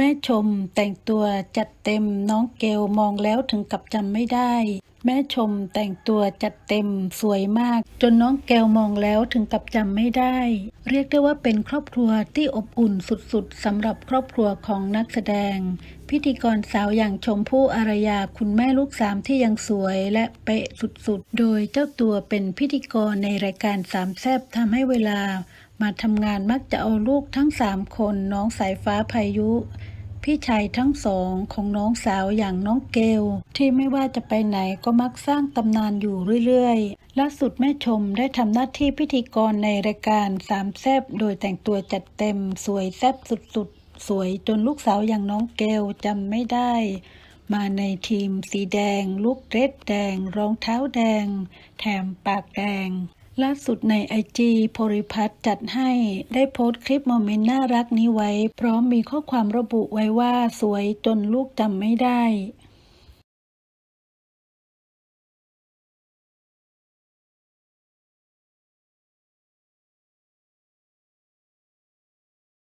แม่ชมแต่งตัวจัดเต็มน้องเกลมองแล้วถึงกับจำไม่ได้ แม่ชมแต่งตัวจัดเต็มสวยมาก จนน้องเกลมองแล้วถึงกับจำไม่ได้ เรียกได้ว่าเป็นครอบครัวที่อบอุ่นสุดๆสำหรับครอบครัวของนักแสดง พิธีกรสาวอย่างชมพู่อารยาคุณแม่ลูกสามที่ยังสวยและเป๊ะสุดๆ โดยเจ้าตัวเป็นพิธีกรในรายการสามแซบทำให้เวลา มาทำงานมักจะเอาลูกทั้งสามคนน้องสายฟ้าพายุ พี่ชายทั้งสองของน้องสาวอย่างน้องเกล ที่ไม่ว่าจะไปไหนก็มักสร้างตำนานอยู่เรื่อยๆล่าสุดแม่ชมได้ทำหน้าที่พิธีกรในรายการสามแซบโดยแต่งตัวจัดเต็มสวยแซบสุดๆ สวยจนลูกสาวอย่างน้องเกลจำไม่ได้มาในทีมสีแดง ลูกเรดแดง รองเท้าแดง แถมปากแดง ล่าสุดในไอจีโพริพัฒน์จัดให้ได้โพสต์คลิปโมเมนต์น่ารักนี้ไว้ พร้อมมีข้อความระบุไว้ว่าสวยจนลูกจำไม่ได้